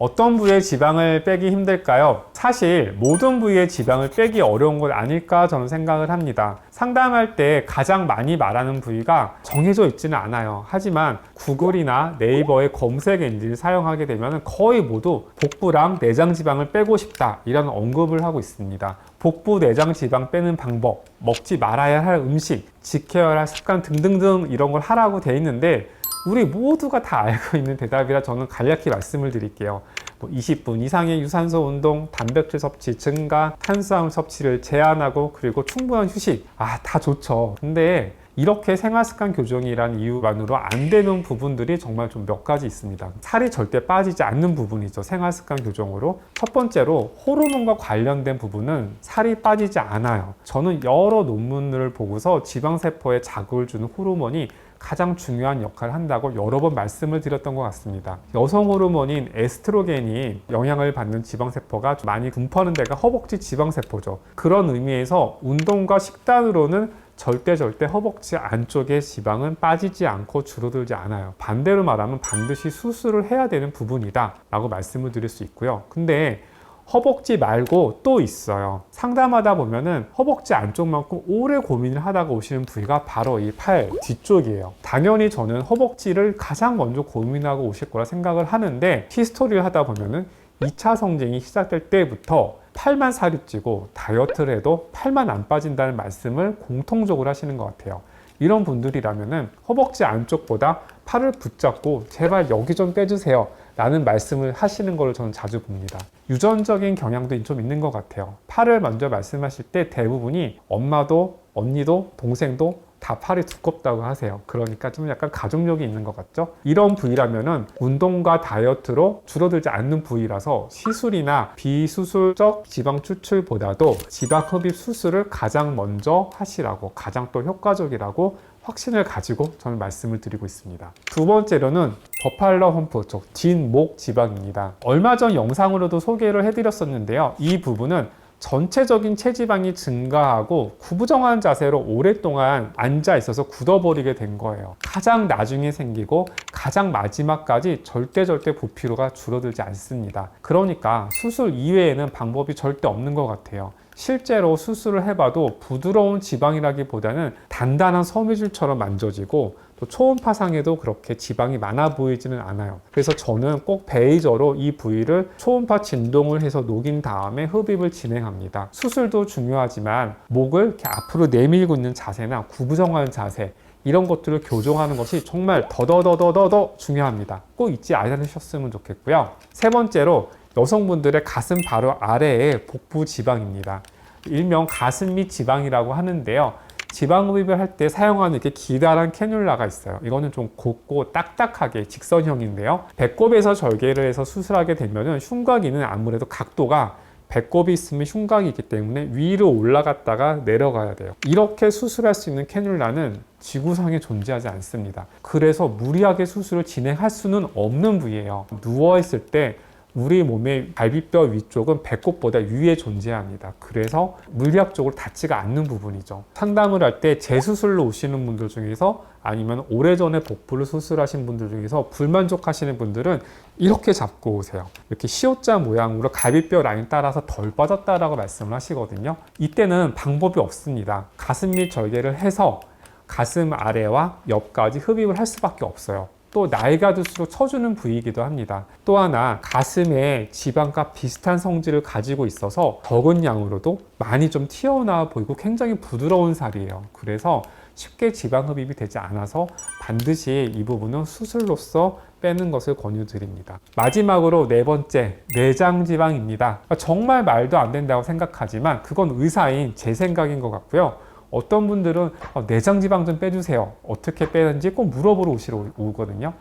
어떤 부위의 지방을 빼기 힘들까요? 사실 모든 부위의 지방을 빼기 어려운 것 아닐까 저는 생각을 합니다. 상담할 때 가장 많이 말하는 부위가 정해져 있지는 않아요. 하지만 구글이나 네이버의 검색 엔진을 사용하게 되면 거의 모두 복부랑 내장 지방을 빼고 싶다 이런 언급을 하고 있습니다. 복부 내장 지방 빼는 방법, 먹지 말아야 할 음식, 지켜야 할 습관 등등등 이런 걸 하라고 돼 있는데 우리 모두가 다 알고 있는 대답이라 저는 간략히 말씀을 드릴게요. 뭐 20분 이상의 유산소 운동, 단백질 섭취 증가, 탄수화물 섭취를 제한하고 그리고 충분한 휴식. 아, 다 좋죠. 근데 이렇게 생활 습관 교정이라는 이유만으로 안 되는 부분들이 정말 좀 몇 가지 있습니다. 살이 절대 빠지지 않는 부분이죠. 생활 습관 교정으로. 첫 번째로 호르몬과 관련된 부분은 살이 빠지지 않아요. 저는 여러 논문을 보고서 지방세포에 자극을 주는 호르몬이 가장 중요한 역할을 한다고 여러 번 말씀을 드렸던 것 같습니다. 여성 호르몬인 에스트로겐이 영향을 받는 지방세포가 좀 많이 분포하는 데가 허벅지 지방세포죠. 그런 의미에서 운동과 식단으로는 절대 절대 허벅지 안쪽의 지방은 빠지지 않고 줄어들지 않아요. 반대로 말하면 반드시 수술을 해야 되는 부분이다 라고 말씀을 드릴 수 있고요. 근데 허벅지 말고 또 있어요. 상담하다 보면은 허벅지 안쪽만큼 오래 고민을 하다가 오시는 부위가 바로 이 팔 뒤쪽이에요. 당연히 저는 허벅지를 가장 먼저 고민하고 오실 거라 생각을 하는데 히스토리를 하다 보면은 2차 성징이 시작될 때부터 팔만 살이 찌고 다이어트를 해도 팔만 안 빠진다는 말씀을 공통적으로 하시는 것 같아요. 이런 분들이라면은 허벅지 안쪽보다 팔을 붙잡고 제발 여기 좀 빼주세요. 라는 말씀을 하시는 걸 저는 자주 봅니다. 유전적인 경향도 좀 있는 것 같아요. 팔을 먼저 말씀하실 때 대부분이 엄마도 언니도 동생도 다 팔이 두껍다고 하세요. 그러니까 좀 약간 가족력이 있는 것 같죠? 이런 부위라면은 운동과 다이어트로 줄어들지 않는 부위라서 시술이나 비수술적 지방 추출보다도 지방 흡입 수술을 가장 먼저 하시라고 가장 또 효과적이라고 확신을 가지고 저는 말씀을 드리고 있습니다. 두 번째로는 버팔러 험프 쪽 뒷목 지방입니다. 얼마 전 영상으로도 소개를 해드렸었는데요. 이 부분은 전체적인 체지방이 증가하고 구부정한 자세로 오랫동안 앉아 있어서 굳어버리게 된 거예요. 가장 나중에 생기고 가장 마지막까지 절대 절대 부피로가 줄어들지 않습니다. 그러니까 수술 이외에는 방법이 절대 없는 것 같아요. 실제로 수술을 해봐도 부드러운 지방이라기보다는 단단한 섬유질처럼 만져지고 또 초음파 상에도 그렇게 지방이 많아 보이지는 않아요. 그래서 저는 꼭 베이저로 이 부위를 초음파 진동을 해서 녹인 다음에 흡입을 진행합니다. 수술도 중요하지만 목을 이렇게 앞으로 내밀고 있는 자세나 구부정하는 자세 이런 것들을 교정하는 것이 정말 더더더더더 중요합니다. 꼭 잊지 않으셨으면 좋겠고요. 세 번째로 여성분들의 가슴 바로 아래에 복부 지방입니다. 일명 가슴 밑 지방이라고 하는데요. 지방 흡입을 할 때 사용하는 이렇게 기다란 캐뉼라가 있어요. 이거는 좀 곱고 딱딱하게 직선형인데요. 배꼽에서 절개를 해서 수술하게 되면은 흉곽이는 아무래도 각도가 배꼽이 있으면 흉곽이 있기 때문에 위로 올라갔다가 내려가야 돼요. 이렇게 수술할 수 있는 캐뉼라는 지구상에 존재하지 않습니다. 그래서 무리하게 수술을 진행할 수는 없는 부위예요. 누워있을 때 우리 몸의 갈비뼈 위쪽은 배꼽보다 위에 존재합니다. 그래서 물리학적으로 닿지가 않는 부분이죠. 상담을 할 때 재수술로 오시는 분들 중에서 아니면 오래전에 복부를 수술하신 분들 중에서 불만족하시는 분들은 이렇게 잡고 오세요. 이렇게 시옷자 모양으로 갈비뼈 라인 따라서 덜 빠졌다라고 말씀을 하시거든요. 이때는 방법이 없습니다. 가슴 밑 절개를 해서 가슴 아래와 옆까지 흡입을 할 수밖에 없어요. 또 나이가 들수록 쳐주는 부위이기도 합니다. 또 하나 가슴에 지방과 비슷한 성질을 가지고 있어서 적은 양으로도 많이 좀 튀어나와 보이고 굉장히 부드러운 살이에요. 그래서 쉽게 지방 흡입이 되지 않아서 반드시 이 부분은 수술로서 빼는 것을 권유드립니다. 마지막으로 네 번째, 내장 지방입니다. 정말 말도 안 된다고 생각하지만 그건 의사인 제 생각인 것 같고요. 어떤 분들은 어, 내장 지방 좀 빼주세요. 어떻게 빼는지 꼭 물어보러 오시러 오- 오거든요.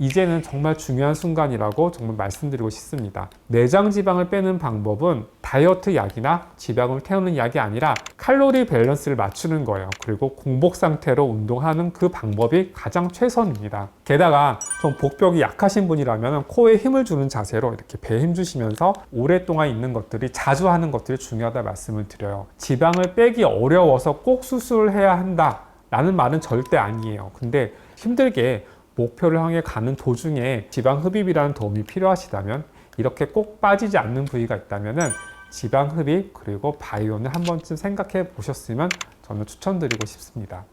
이제는 정말 중요한 순간이라고 정말 말씀드리고 싶습니다. 내장 지방을 빼는 방법은 다이어트 약이나 지방을 태우는 약이 아니라 칼로리 밸런스를 맞추는 거예요. 그리고 공복 상태로 운동하는 그 방법이 가장 최선입니다. 게다가 좀 복벽이 약하신 분이라면 코에 힘을 주는 자세로 이렇게 배에 힘 주시면서 오랫동안 있는 것들이 자주 하는 것들이 중요하다 말씀을 드려요. 지방을 빼기 어려워서 꼭 수술을 해야 한다. 라는 말은 절대 아니에요. 근데 힘들게 목표를 향해 가는 도중에 지방 흡입이라는 도움이 필요하시다면 이렇게 꼭 빠지지 않는 부위가 있다면은 지방 흡입 그리고 바이오는 한 번쯤 생각해 보셨으면 저는 추천드리고 싶습니다.